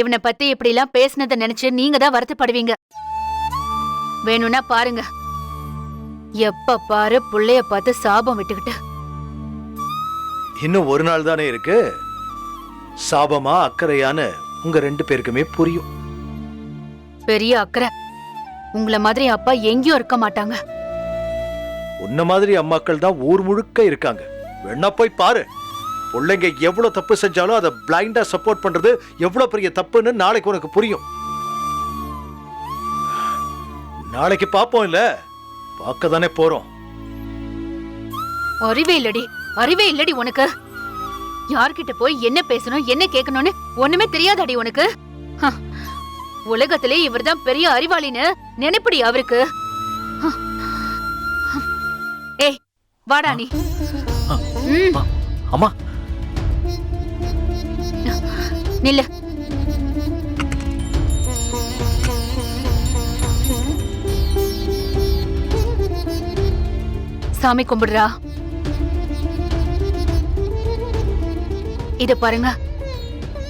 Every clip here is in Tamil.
இவனை பத்தி இப்படி எல்லாம் பேசினத நினைச்சு நீங்க தான் வருத்தப்படுவீங்க. வேணும்னா பாருங்க. எப்ப பாரு புள்ளைய பார்த்து சாபம் விட்டுக்கிட்டு. இன்னும் ஒரு நாள் தானே இருக்கு? சாபமா அக்கறையான்னு உங்க ரெண்டு பேருக்குமே புரியும். பெரிய அக்கறை. உங்கள மாதிரி அப்பா எங்கேயும் இருக்க மாட்டாங்க. உன்ன மாதிரி அம்மாக்கள் தான் ஊர் முழுக்க இருக்காங்க. வேணா போய் பாரு. பிள்ளைங்க எவ்வளவு தப்பு செஞ்சாலும் அதை பிளைண்டா சப்போர்ட் பண்றது எவ்வளவு பெரிய தப்புன்னு நாளைக்கு உனக்கு புரியும். நாளைக்கு பாப்போம் இல்ல? பார்க்க தானே போறோம். அறிவே இல்லடி அறிவே இல்லடி உனக்கு. யார்கிட்ட போய் என்ன பேசணும் என்ன கேட்கணும்னு ஒண்ணுமே தெரியாதாடி உனக்கு. ஹ, உலகத்திலே இவர்தான் பெரிய அறிவாளின்னு நினைப்படி அவருக்கு. ஹ. ஏய் வாடா நீ. அம்மா நில்லு. சாமி கும்பிடுறா. இத பாருங்க.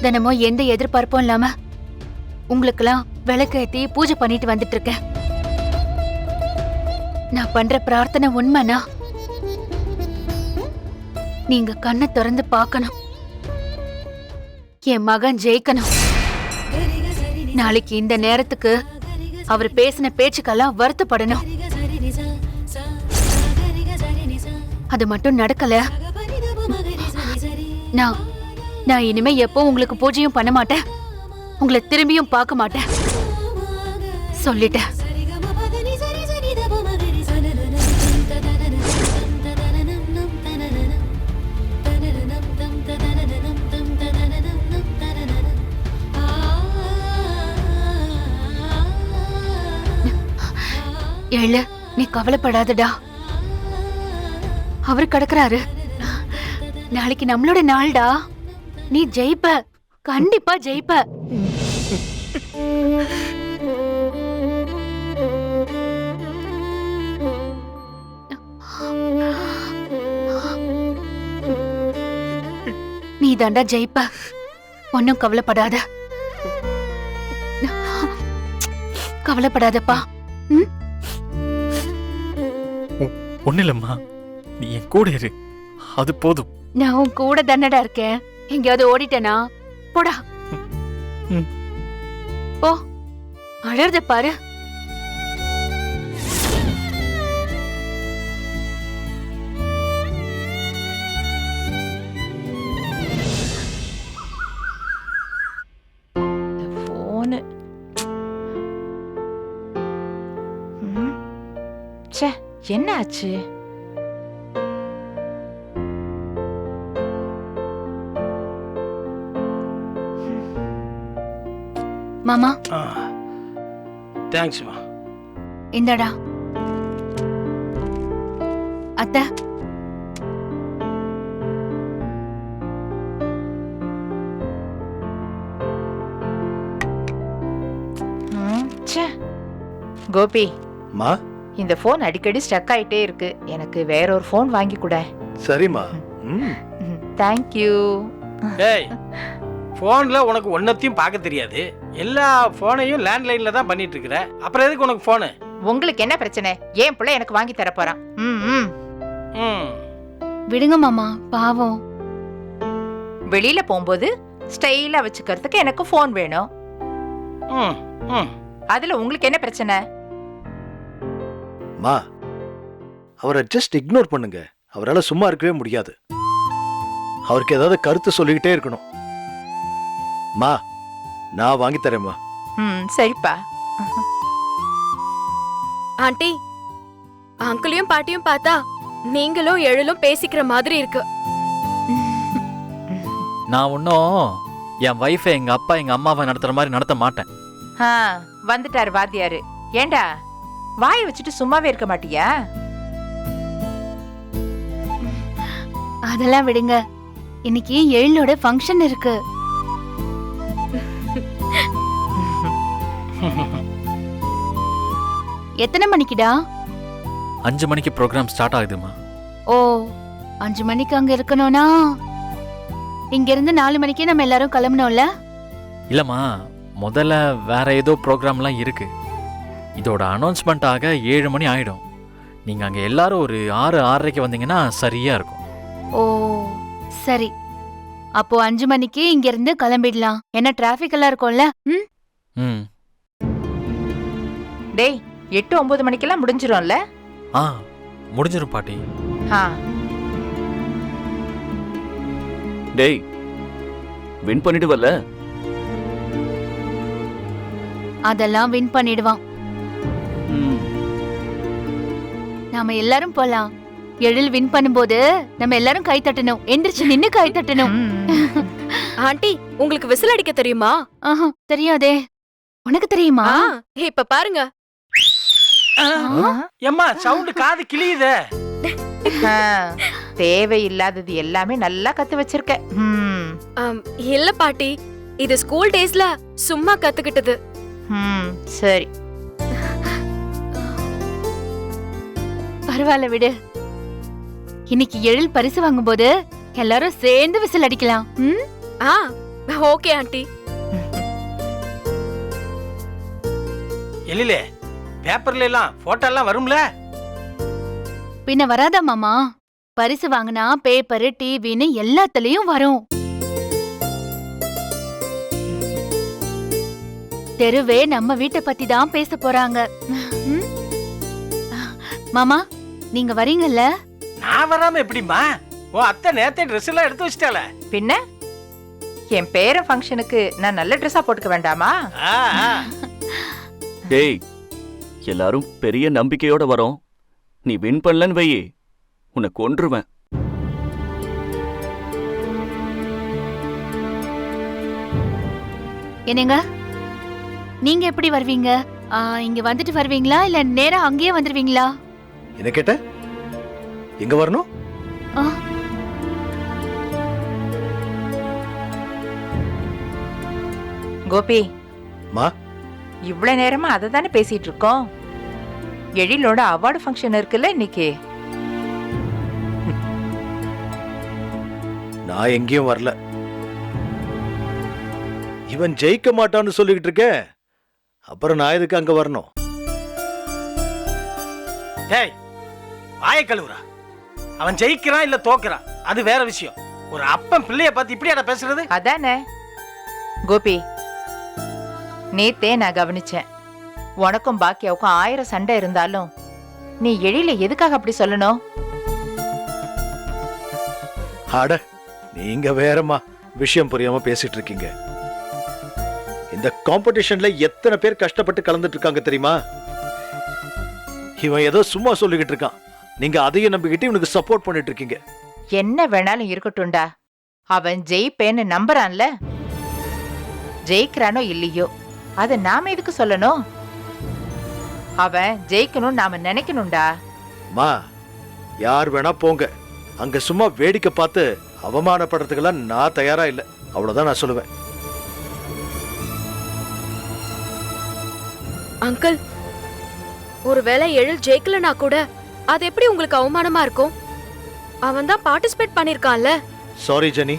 தினமும் எந்த எதிர்பார்ப்பும் இல்லாம உங்களுக்கெல்லாம் விளக்கேத்தி பூஜை பண்ணிட்டு வந்துட்டு இருக்கேன் நான் பண்ற பிரார்த்தனை உண்மைனா நீங்க கண்ணை திறந்து பார்க்கணும். என் மகன் ஜெயிக்கணும். நாளைக்கு இந்த நேரத்துக்கு அவர் பேசின பேச்சுக்கெல்லாம் வருத்தப்படணும். அது மட்டும் நடக்கல. நான் நான் இனிமே எப்போ உங்களுக்கு பூஜையும் பண்ண மாட்டேன். உங்களை திரும்பியும் பார்க்க மாட்டேன். சொல்லிட்டேன். எழு நீ கவலைப்படாதடா. அவர் கிடக்குறாரு. நாளைக்கு நம்மளோட நாள்டா. நீ ஜெயிப்ப. கண்டிப்பா ஜெயிப்ப. நீ தாண்டா ஜெயிப்ப. ஒன்னும் கவலைப்படாத. கவலைப்படாதப்பா. இல்லைம்மா நீ என் கூட இரு. அது போதும். நான் உன் கூட தானடா இருக்கேன். எங்கேயாவது ஓடிட்டேனா? போடா. போ. அழறத பாரு. என்ன ஆச்சு மாமா தேங்க்ஸ்மா இந்தடா. அத்தை. கோபி. மா? இந்த ஃபோன் அடிக்கடி ஸ்டக் ஆயிட்டே இருக்கு. எனக்கு வேற ஒரு ஃபோன் வாங்கி கொடு. சரிம்மா. தேங்க்யூ ஏய் ஃபோனில் உனக்கு ஒன்றத்தையும் பார்க்க தெரியாது. எல்லா ஃபோனையும் லேண்ட்லைனில் தான் பண்ணிட்டு இருக்கிற அப்புறம் எதுக்கு உனக்கு ஃபோனு உங்களுக்கு என்ன பிரச்சனை? ஏன் பிள்ளை எனக்கு வாங்கி தர போறான்? ம் ம். ம். விடுங்க மாமா பாவம். வெளியில போகும்போது ஸ்டைலா வச்சுக்கிறதுக்கு எனக்கு ஃபோன் வேணும். ம் ம். அதுல உங்களுக்கு என்ன பிரச்சனை? மா அவரை ஜஸ்ட் இக்னோர் பண்ணுங்க. அவரால் சும்மா இருக்கவே முடியாது. அவருக்கு ஏதாவது கருத்து சொல்லிக்கிட்டே இருக்கணும். மா நான் வாங்கி தரேம்மா ம். சரிப்பா. ஆண்டி அங்கிளையும் பாட்டியும் பார்த்தா நீங்களும் எழிலும் பேசிக்கிற மாதிரி இருக்கு. நான் ஒன்றும் என் ஒய்ஃபை எங்கள் அப்பா எங்கள் அம்மாவை நடத்துகிற மாதிரி நடத்த மாட்டேன். ஆ வந்துட்டாரு வாத்தியாரு. ஏண்டா? வாயை வச்சுட்டு சும்மாவே இருக்க மாட்டியா? அதெல்லாம் விடுங்க. இன்னைக்கு எழிலோட ஃபங்க்ஷன் இருக்கு. எத்தனை மணிக்குடா? அஞ்சு மணிக்கு ப்ரோக்ராம் ஸ்டார்ட் ஆகுதுமா ஓ அஞ்சு மணிக்கு அங்க இருக்கணும்னா? இங்க இருந்து நாலு மணிக்கே நம்ம எல்லாரும் கிளம்பணும்ல? இல்லைம்மா முதல்ல வேற ஏதோ ப்ரோக்ராம்லாம் இருக்கு. இதோட அனௌன்ஸ்மெண்ட் ஆக ஏழு மணி ஆயிடும். நீங்கள் அங்கே எல்லாரும் ஒரு ஆறு ஆறரைக்கு வந்தீங்கன்னா சரியாக இருக்கும். ஓ சரி. அப்போ அஞ்சு மணிக்கு இங்க இருந்து கிளம்பிடலாம். என்ன டிராபிக் எல்லாம் இருக்கும்ல? ம்? ம். டேய் எட்டு ஒன்பது மணிக்கெல்லாம் முடிஞ்சிரும்ல? ஆ முடிஞ்சிடும் பாட்டி. ஆ. டேய் வின் பண்ணிட்டு வரல அதெல்லாம் வின் பண்ணிடுவான். நாம எல்லாரும் போலாம். எழில் வின் பண்ணும்போது நம்ம எல்லாரும் கை தட்டணும். எந்திரிச்சு நின்னு கை தட்டணும். ஆண்டி உங்களுக்கு விசில் அடிக்க தெரியுமா? ஆஹா தெரியாதே. உனக்கு தெரியுமா? ஆ இப்ப பாருங்க. எம்மா சவுண்டு காது கிளியுதே ஆ, தேவையில்லாதது எல்லாமே நல்லா கத்து வச்சிருக்க. ம், ஆம், இல்ல பாட்டி. இது ஸ்கூல் டேஸ்ல சும்மா கத்துக்கிட்டது. ம், சரி. பரவாயில்ல விடு. இன்னைக்கு எழில் பரிசு வாங்கும்போது எல்லாரும் சேர்ந்து விசில் அடிக்கலாம். ம்? ஆ ஓகே ஆண்டி. எழிலே பேப்பர்ல எல்லாம் போட்டோ எல்லாம் வரும்ல? பின்ன வராதா மாமா? பரிசு வாங்கினா பேப்பர் டிவின்னு எல்லாத்துலயும் வரும். தெருவே நம்ம வீட்டை பத்தி தான் பேச போறாங்க? மாமா நீங்க வரீங்கல்ல? நான் வராம எப்படிம்மா? உன் அத்தை நேத்தே ட்ரெஸ் எல்லாம் எடுத்து வச்சிட்டால பின்ன? என் பேர ஃபங்க்ஷனுக்கு நான் நல்ல ட்ரெஸ்ஸா போட்டுக்க வேண்டாமா? ஆ, ஆ. டேய் எல்லாரும் பெரிய நம்பிக்கையோட வரோம். நீ வின் பண்ணலன்னு வையே. உன்னை கொன்றுவேன். என்னங்க? நீங்க எப்படி வருவீங்க? ஆ, இங்க வந்துட்டு வருவீங்களா? இல்ல நேரா அங்கேயே வந்துருவீங்களா? என்ன கேட்ட? எங்க வரணும்? ஆ, கோபி. மா? இவ்வளவு நேரமா அதை தானே பேசிட்டு இருக்கோம். எழிலோட அவார்டு ஃபங்க்ஷன் இருக்குல்ல இன்னைக்கு. நான் எங்கேயும் வரல. இவன் ஜெயிக்க மாட்டான்னு சொல்லிக்கிட்டு இருக்கேன் அப்புறம் நான் எதுக்கு அங்க வரணும்? டேய் வாய கழுவுறா. அவன் ஜெயிக்கிறான் இல்ல தோக்குறான் அது வேற விஷயம். ஒரு அப்பன் பிள்ளைய பார்த்து இப்படியாடா பேசுறது? அதானே? கோபி நேத்தே நான் கவனிச்சேன். உனக்கும் பாக்கியாவுக்கும் ஆயிரம் சண்டை இருந்தாலும் நீ எழில எதுக்காக அப்படி சொல்லணும்? அட நீங்க வேறம்மா. விஷயம் புரியாம பேசிட்டு இருக்கீங்க. இந்த காம்படிஷன்ல எத்தனை பேர் கஷ்டப்பட்டு கலந்துட்டு இருக்காங்க தெரியுமா? இவன் ஏதோ சும்மா சொல்லிக்கிட்டு இருக்கான். நீங்க அதையும் நம்பிக்கிட்டு இவனுக்கு சப்போர்ட் பண்ணிட்டு இருக்கீங்க என்ன வேணாலும் இருக்கட்டும்டா. அவன் ஜெயிப்பேன்னு நம்புறான்ல. ஜெயிக்கிறானோ இல்லையோ? அத நாம எதுக்கு சொல்லணும்? அவன் ஜெயிக்கணும் நாம நினைக்கணும்டா. மா யார் வேணா போங்க. அங்க சும்மா வேடிக்கை பார்த்து அவமானப்படுறதுக்கெல்லாம் நான் தயாரா இல்ல. அவ்வளவுதான் நான் சொல்லுவேன். அங்கிள் ஒருவேளை எழில் ஜெயிக்கலனா கூட அது எப்படி உங்களுக்கு அவமானமா இருக்கும்? அவன் தான் பார்ட்டிசிபேட் பண்ணிருக்கான்ல. சாரி ஜெனி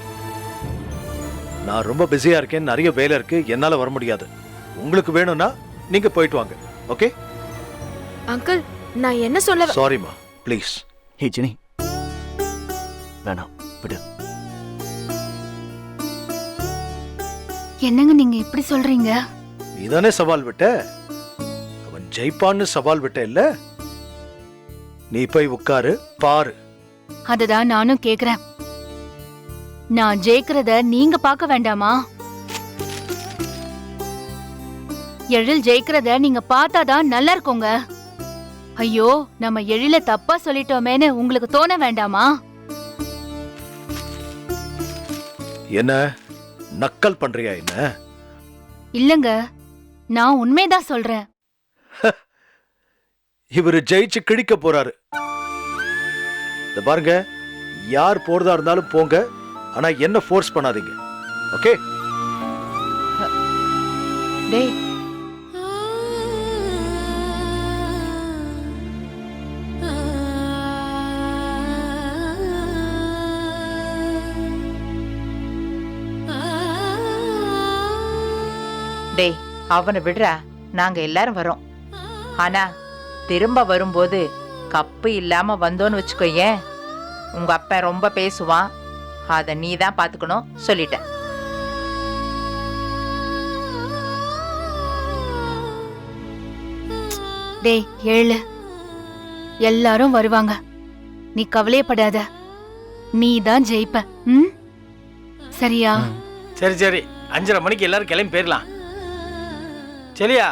நான் ரொம்ப பிஸியா இருக்கேன் நிறைய வேலை இருக்கு என்னால வர முடியாது. உங்களுக்கு வேணும்னா நீங்க போயிட்டு வாங்க ஓகே அங்கிள் நான் என்ன சொல்ல சாரிம்மா ப்ளீஸ் ஹே ஜெனி வேணாம் விடு. என்னங்க நீங்க இப்படி சொல்றீங்க? நீதானே சவால் விட்ட? அவன் ஜெயிப்பான்னு சவால் விட்ட இல்ல? நீ போய் உட்காரு பாரு. அததான் நானும் கேக்குறேன். நான் ஜெயிக்கிறத நீங்க பார்க்க வேண்டாமா? எழில் ஜெயிக்கிறத நீங்க பார்த்தாதான் நல்லா இருக்குங்க. ஐயோ நம்ம எழில தப்பா சொல்லிட்டோமேன்னு உங்களுக்கு தோண வேண்டாமா? என்ன? நக்கல் பண்றியா என்ன? இல்லங்க நான் உண்மைதான் சொல்றேன். இவரு ஜெயிச்சு கிழிக்க போறாரு. இத பாருங்க யார் போறதா இருந்தாலும் போங்க ஆனா என்ன ஃபோர்ஸ் பண்ணாதீங்க. ஓகே டேய் அவனை விடுறா. நாங்க எல்லாரும் வரோம். ஆனா திரும்ப வரும்போது கப்பு இல்லாம வந்தோன்னு வச்சுக்கோயேன் உங்க அப்பா ரொம்ப பேசுவான். அத நீ தான் பாத்துக்கணும் சொல்லிட்டேன் டேய் எழு. எல்லாரும் வருவாங்க. நீ கவலையப்படாத. நீ தான் ஜெயிப்ப. ம்? சரியா. சரி சரி. அஞ்சரை மணிக்கு எல்லாரும் கிளம்பி போயிடலாம் சரியா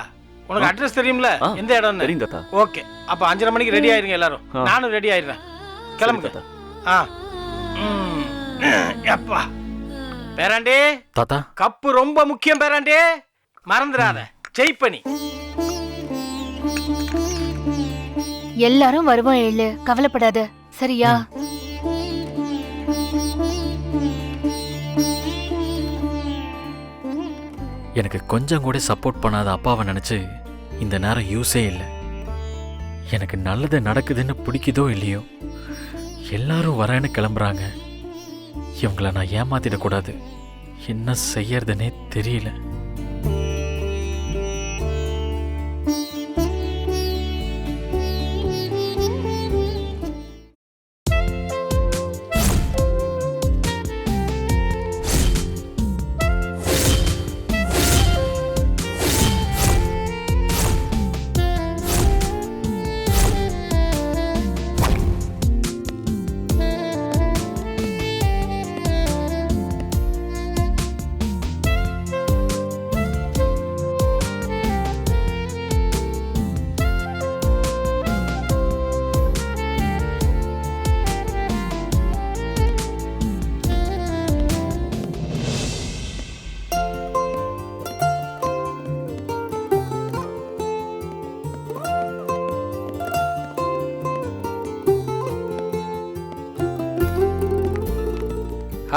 உனக்கு. அட்ரஸ் தெரியும்ல? எந்த இடம்னு? தெரியும் தாத்தா. ஓகே அப்ப அஞ்சரை மணிக்கு ரெடி ஆயிருங்க எல்லாரும். நானும் ரெடி ஆயிடுறேன். சரி கிளம்புங்க. தாத்தா. ஆ. ம். அப்பா பேராண்டி. தாத்தா. கப்பு ரொம்ப முக்கியம் பேராண்டி. மறந்துடாத. ஜெயிப்பனி எல்லாரும் வருவோம் எழு கவலைப்படாத. சரியா? எனக்கு கொஞ்சம் கூட சப்போர்ட் பண்ணாத அப்பாவை நினச்சி இந்த நேரம் யூஸே இல்லை. எனக்கு நல்லது நடக்குதுன்னு பிடிக்குதோ இல்லையோ? எல்லாரும் வரேன்னு கிளம்புறாங்க. இவங்கள நான் ஏமாத்திடக்கூடாது. என்ன செய்யறதுனே தெரியல.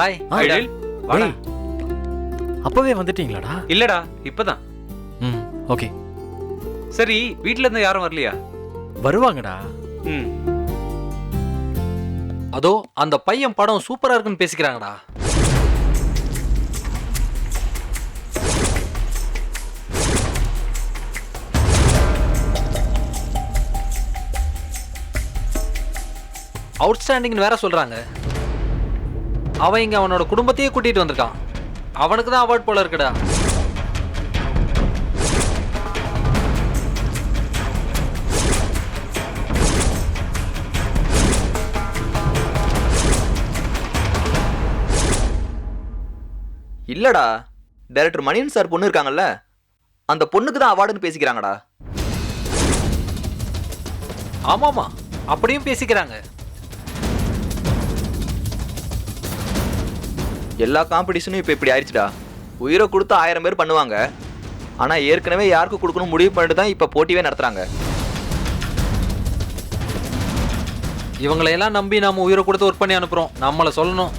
ஹாய் ஆ, ஐடல் வாடா. டேய், அப்பவே வந்துட்டீங்களாடா. இல்லடா இப்பதான். ம் ஓகே. சரி வீட்ல இருந்து யாரும் வரலையா? வருவாங்கடா. ம். அதோ அந்த பையன் படம் சூப்பரா இருக்குன்னு பேசிக்கிறாங்கடா. அவுட்ஸ்டாண்டிங்னு வேற சொல்றாங்க. அவன் இங்க அவனோட குடும்பத்தையே கூட்டிட்டு வந்திருக்கான். அவனுக்கு தான் அவார்ட் போல இருக்குடா. இல்லடா. டைரக்டர் மணியன் சார் பொண்ணு இருக்காங்கல்ல? அந்த பொண்ணுக்கு தான் அவார்டுன்னு பேசிக்கிறாங்கடா. ஆமாமா அப்படியும் பேசிக்கிறாங்க. எல்லா காம்படிஷனும் இப்போ இப்படி ஆயிடுச்சுடா உயிரை கொடுத்து ஆயிரம் பேர் பண்ணுவாங்க. ஆனால் ஏற்கனவே யாருக்கு கொடுக்கணும் முடிவு பண்ணிட்டு தான் இப்போ போட்டியே நடத்துகிறாங்க இவங்களையெல்லாம் நம்பி நாம உயிரை கொடுத்து ஒர்க் பண்ணி அனுப்புறோம். நம்மளை சொல்லணும்.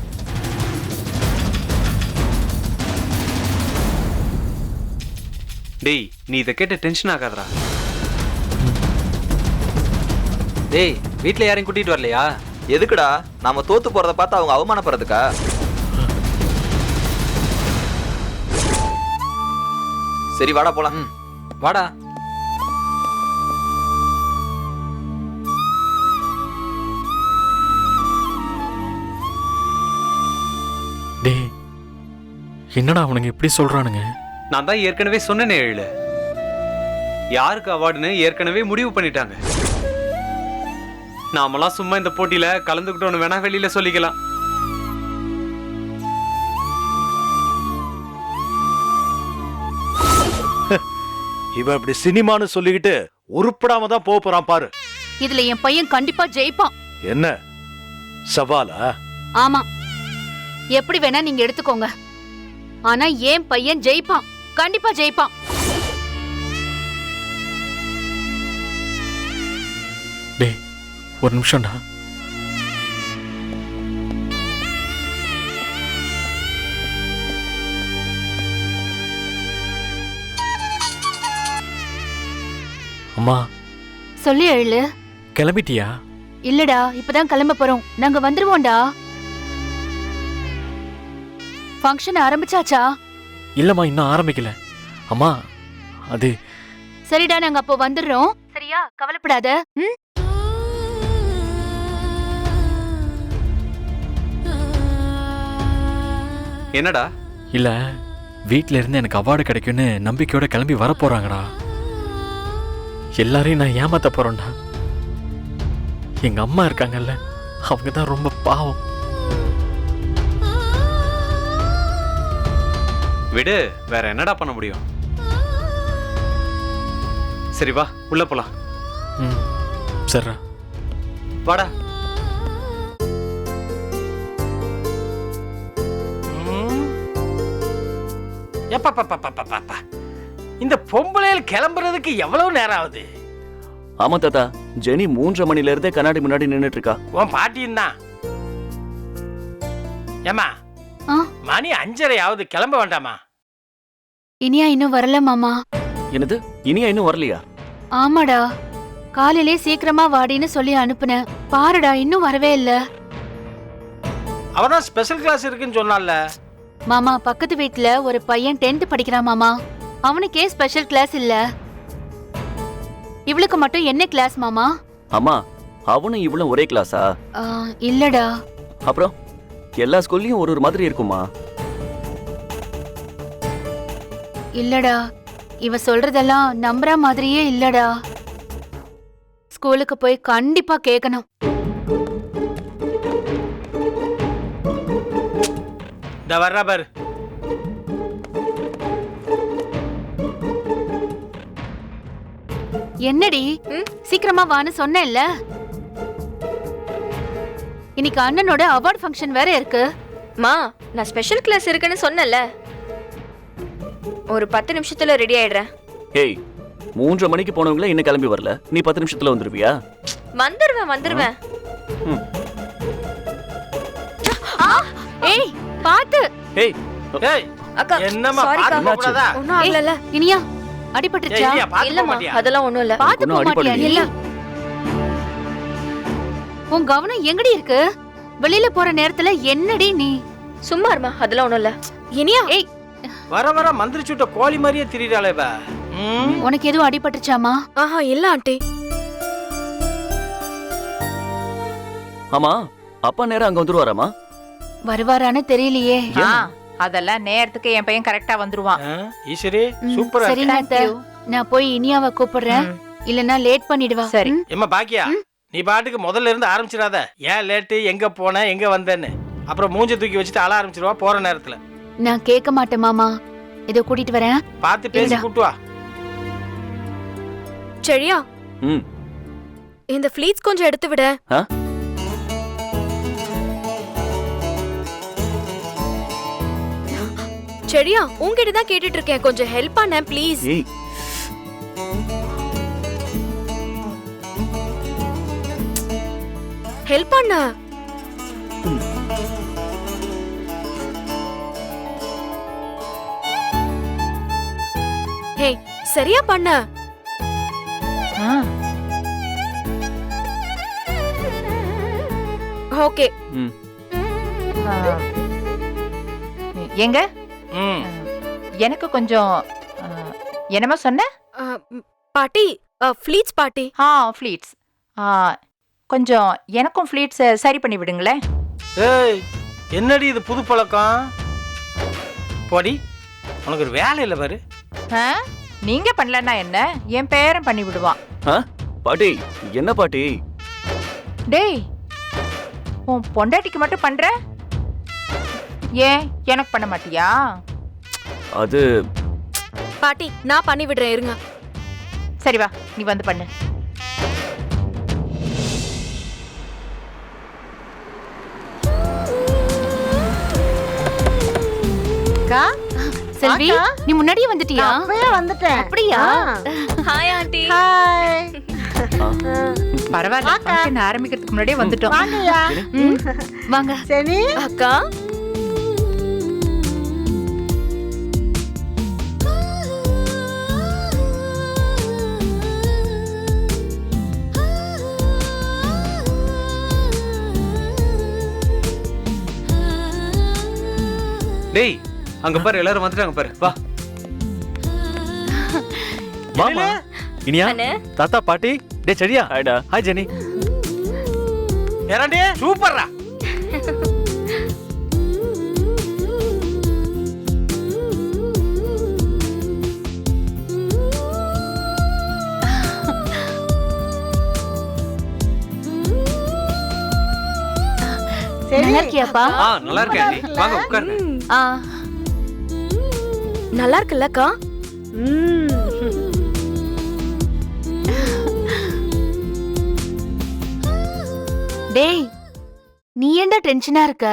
டேய் நீ இதை கேட்டு டென்ஷன் ஆகாதடா. டேய் வீட்ல யாரையும் கூட்டிட்டு வரலையா? எதுக்குடா? நாம தோத்து போகிறத பார்த்து அவங்க அவமானப்படுறதுக்கா? சரி வாடா போலாம். வாடா. டேய் என்னடா அவனுங்க இப்படி சொல்றானுங்க? நான் தான் ஏற்கனவே சொன்னேனே ஏழு. யாருக்கு அவார்டுன்னு ஏற்கனவே முடிவு பண்ணிட்டாங்க. நாமெல்லாம் சும்மா இந்த போட்டியில கலந்துக்கிட்டோன்னு வேணா வெளியில சொல்லிக்கலாம். இவன் இப்படி சினிமான்னு சொல்லிக்கிட்டு உருப்படாம தான் போக போறான் பாரு. இதுல என் பையன் கண்டிப்பா ஜெயிப்பான். என்ன? சவாலா? ஆமா. எப்படி வேணா நீங்க எடுத்துக்கோங்க. ஆனா என் பையன் ஜெயிப்பான். கண்டிப்பா ஜெயிப்பான். டேய் ஒரு நிமிஷம்டா. அம்மா. சொல்லி எழு. கிளம்பிட்டியா? இல்லடா இப்பதான் கிளம்ப போறோம். நாங்க வந்துருவோம்டா. ஃபங்க்ஷன் ஆரம்பிச்சாச்சா? இல்லம்மா இன்னும் ஆரம்பிக்கல. அம்மா அது. சரிடா நாங்க அப்போ வந்துடுறோம். சரியா? கவலைப்படாத. ம்? என்னடா? இல்ல வீட்ல இருந்து எனக்கு அவார்டு கிடைக்கும்னு நம்பிக்கையோட கிளம்பி வர போறாங்கடா. எல்லாரையும் நான் ஏமாத்த போறேன்டா. எங்க அம்மா இருக்காங்கல்ல அவங்க தான் ரொம்ப பாவம். விடு வேற என்னடா பண்ண முடியும்? சரி வா உள்ள போலாம். ம் சரிடா. வாடா. ம். எப்பப்பப்பப்பப்பப்பப்பா. இந்த பொம்பளையில் கிளம்புறதுக்கு எவ்வளவு நேரம் ஆகுது? ஆமா தாத்தா ஜெனி மூன்றரை மணில இருந்தே கண்ணாடி முன்னாடி நின்னுட்டு இருக்கா உன் பாட்டியும் தான். ஏமா ஆ? மணி அஞ்சரை ஆகுது கிளம்ப வேண்டாமா? இனியா இன்னும் வரல மாமா. என்னது? இனியா இன்னும் வரலையா? ஆமாடா. காலையிலே சீக்கிரமா வாடின்னு சொல்லி அனுப்புனேன் பாருடா இன்னும் வரவே இல்ல. அவதான் ஸ்பெஷல் கிளாஸ் இருக்குன்னு சொன்னால மாமா பக்கத்து வீட்ல ஒரு பையன் 10th படிக்கிறான் மாமா. அவனுக்கே ஸ்பெஷல் கிளாஸ் இல்ல? இவளுக்கு மட்டும் என்ன கிளாஸ் மாமா? அம்மா அவனும் இவளும் ஒரே கிளாஸா இல்லடா. அப்புறம்? எல்லா ஸ்கூல்லயும் ஒரு ஒரு மாதிரி இருக்குமா? இல்லடா. இவ சொல்றதெல்லாம் நம்புற மாதிரியே இல்லடா. ஸ்கூலுக்கு போய் கண்டிப்பா கேட்கணும் இந்த வர்றா பாரு. என்னடி? சீக்கிரமா வான்னு சொன்னேன்ல. இன்னைக்கு அண்ணனோட அவார்ட் ஃபங்க்ஷன் வேற இருக்கு. மா நான் ஸ்பெஷல் கிளாஸ் இருக்குன்னு சொன்னல ஒரு பத்து நிமிஷத்துல ரெடி ஆயிடுறேன். ஏய் மூன்றரை மணிக்கு போனவங்களே இன்னும் கிளம்பி வரல. நீ பத்து நிமிஷத்துல வந்துருவியா? வந்துருவேன் வந்துருவேன். ஏய் பாத்து. ஏய் ஏய் அக்கா என்னம்மா பாத்து அக்கா. போக கூடாதா ஒன்னும் ஆகல இனியா. போக இல்லம்மா? அதெல்லாம் ஒண்ணும் இல்ல. பாத்து போக மாட்டியா. இல்ல உன் கவனம் எங்கடி இருக்கு? வெளியில போற நேரத்துல என்னடி நீ? சும்மா இருமா அதெல்லாம் ஒண்ணும் இல்ல. இனியா? ஏய். வர வர மந்திரி சுட்ட கோழி மாதிரியே திரியிறாளே இவ. ம்? உனக்கு எதுவும் அடிபட்டுச்சாமா ஆஹா இல்ல ஆண்டி. ஆமா அப்பா நேரம் அங்க வந்துருவாராமா வருவாரான்னு தெரியலையே. ஆ. அதெல்லாம் நேரத்துக்கு என் பையன் கரெக்டா வந்துருவான். ஈஸ்வரி சூப்பரா அத்தை. நான் போய் இனியாவை கூப்பிடுறேன். இல்லனா லேட் பண்ணிடுவா. சரி. ம், ஏம்மா பாக்கியா நீ பாட்டுக்கு முதல்ல இருந்து ஆரம்பிச்சிடாத. ஏன் லேட்டு எங்க போன எங்க வந்தேன்னு. அப்புறம் மூஞ்ச தூக்கி வச்சுட்டு அழ ஆரம்பிச்சிருவா போற நேரத்துல. நான் கேட்க மாட்டேன் மாமா. இதோ கூட்டிட்டு வரேன். பார்த்து பேசி. கூட்டு வா. சரியா இந்த ஃபிளீட்ஸ் கொஞ்சம் எடுத்து விட. சரியா? உங்ககிட்ட தான் கேட்டுட்டு இருக்கேன் கொஞ்சம் ஹெல்ப் பண்ண ப்ளீஸ் ஏய். ஹெல்ப் பண்ண ஹே சரியா பண்ண? ஆ, ஓகே. ம். ஆ. எங்க? எனக்கு கொஞ்சம் என்னமோ சொன்ன? பாட்டி ஃபிளீட்ஸ் பாட்டி. ஆ ஃப்ளீட்ஸ். ஆ கொஞ்சம் எனக்கும் ஃப்ளீட்ஸை சரி பண்ணி விடுங்களேன். ஏய் என்னடி இது புது பழக்கம்? போடி உனக்கு ஒரு வேலை இல்லை பாரு. ஆ? நீங்க பண்ணலன்னா என்ன? என் பேரன் பண்ணி விடுவான். ஆ பாட்டி என்ன பாட்டி? டேய் உன் பொண்டாட்டிக்கு மட்டும் பண்ற? ஏன் எனக்கு பண்ண மாட்டியா? அது பாட்டி நான் பண்ணி விடுறேன் இருங்க. சரி வா நீ வந்து பண்ணு. அக்கா செல்வி. நீ முன்னாடியே வந்துட்டியா? அப்பவே வந்துட்டேன். அப்படியா? ஹாய் ஆண்டி ஹாய் பரவாயில்ல function ஆரம்பிக்கிறதுக்கு முன்னாடியே வந்துட்டோம். வாங்க. சரி அக்கா. டேய் அங்க பாரு எல்லாரும் வந்துட்டாங்க பாரு. வா. வாமா இனியா? தாத்தா பாட்டி? டே சரியா? ஹாய்டா. Hi Jenny. ஏறாண்டி சூப்பர்ரா. சரி நல்லா இருக்கியாப்பா? ஆ நல்லா இருக்கேன் ஆண்டி வாங்க உட்காருங்க. ஆ. நல்லா இருக்குல்லக்கா ம். டேய் நீ ஏன்டா டென்ஷனா இருக்க?